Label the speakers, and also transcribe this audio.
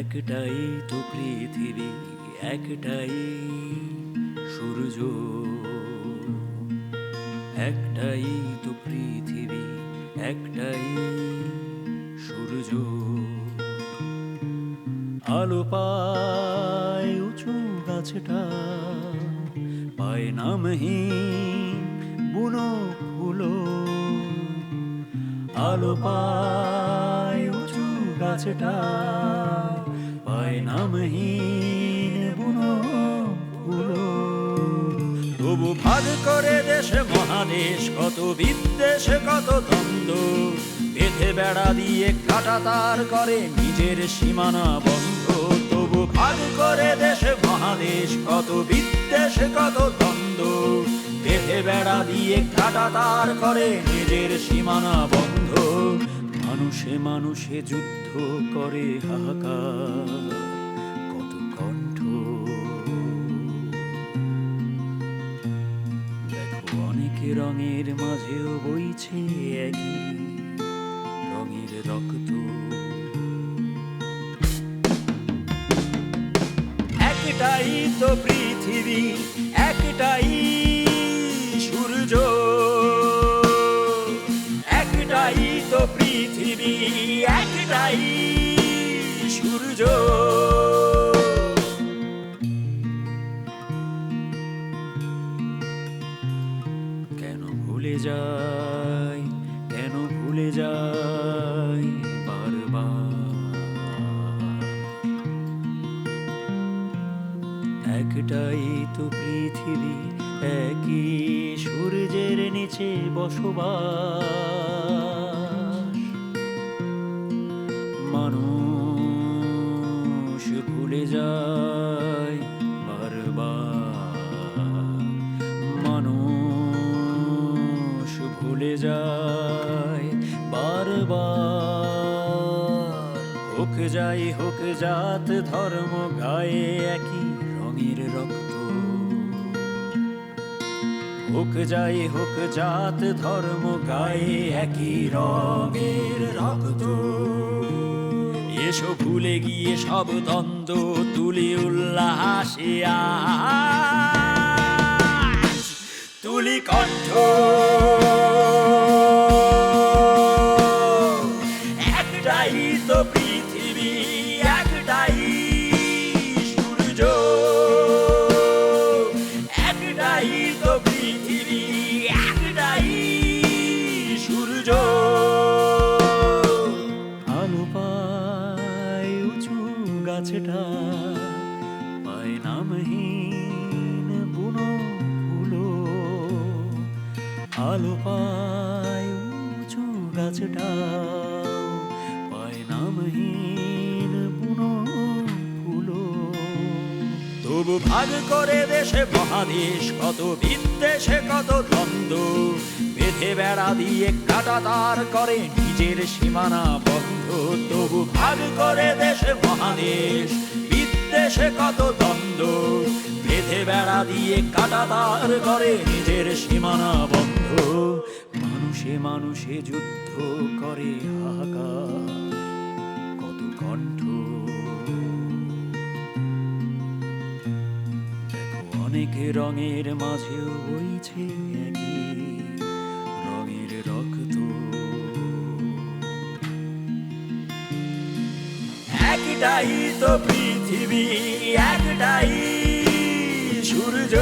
Speaker 1: একটাই তো পৃথিবী একটাই সূর্য। একটাই তো পৃথিবী একটাই সূর্য। আলো পায় উঁচু গাছটা পায় নামহীন বুনো ফুলো আলো পায় উঁচু গাছটা, পায় নামহীন বুনো ফুলো তবু ভাগ করে দেশে মহাদেশ, কত বিদ্বেষে, কত দ্বন্দ্ব। বেঁধে বেড়া দিয়ে কাটা তার করে নিজের সীমানা বন্ধ। তবু ভাগ করে দেশে মহাদেশ, কত বিদ্বেষে, কত বেড়া দিয়ে কাটা তার করে। নিজের সীমানা বন্ধ, মানুষে মানুষে যুদ্ধ করে হাহাকার। দেখো, অনেক রঙের মাঝেও বইছে একই রঙের রক্ত। একটাই তো পৃথিবী, একটাই সূর্য। একটাই তো পৃথিবী, একটাই সূর্য। কেন ভুলে যাই, কেন ভুলে যাই বারবার? একটাই তো পৃথিবী একই সূর্যের নিচে বসবাস। মানুষ ভুলে যায় বারবার। মানুষ ভুলে যায় বারবার। হোক যাই হোক জাত ধর্ম, গায়ে একই রঙের রক্ত। হোক যাই হোক জাত ধর্ম গায়ে একই রঙের রক্ত। এসো ভুলে গিয়ে সব দ্বন্দ্ব তুলি উল্লাসে তুলি কণ্ঠ। একটাই তো পৃথিবী গাছটা পায় নামহীন বুনো ফুলো আলো পায় উঁচু গাছটা পায় নামহীন তবু ভাগ করে দেশে মহাদেশ, কত বিদ্বেষে, কত দ্বন্দ্ব। বেঁধে বেড়া দিয়ে কাটা তার করে, নিজের সীমানা বন্ধ। তবু ভাগ করে দেশে মহাদেশ, বিদ্বেষে, কত দ্বন্দ্ব। বেঁধে বেড়া দিয়ে কাটা তার করে, নিজের সীমানা বন্ধ। মানুষে মানুষে যুদ্ধ করে, হাহাকার অনেক রঙের মাঝেও বইছে একই রঙের রক্ত। একটাই তো পৃথিবী একটাই সূর্য।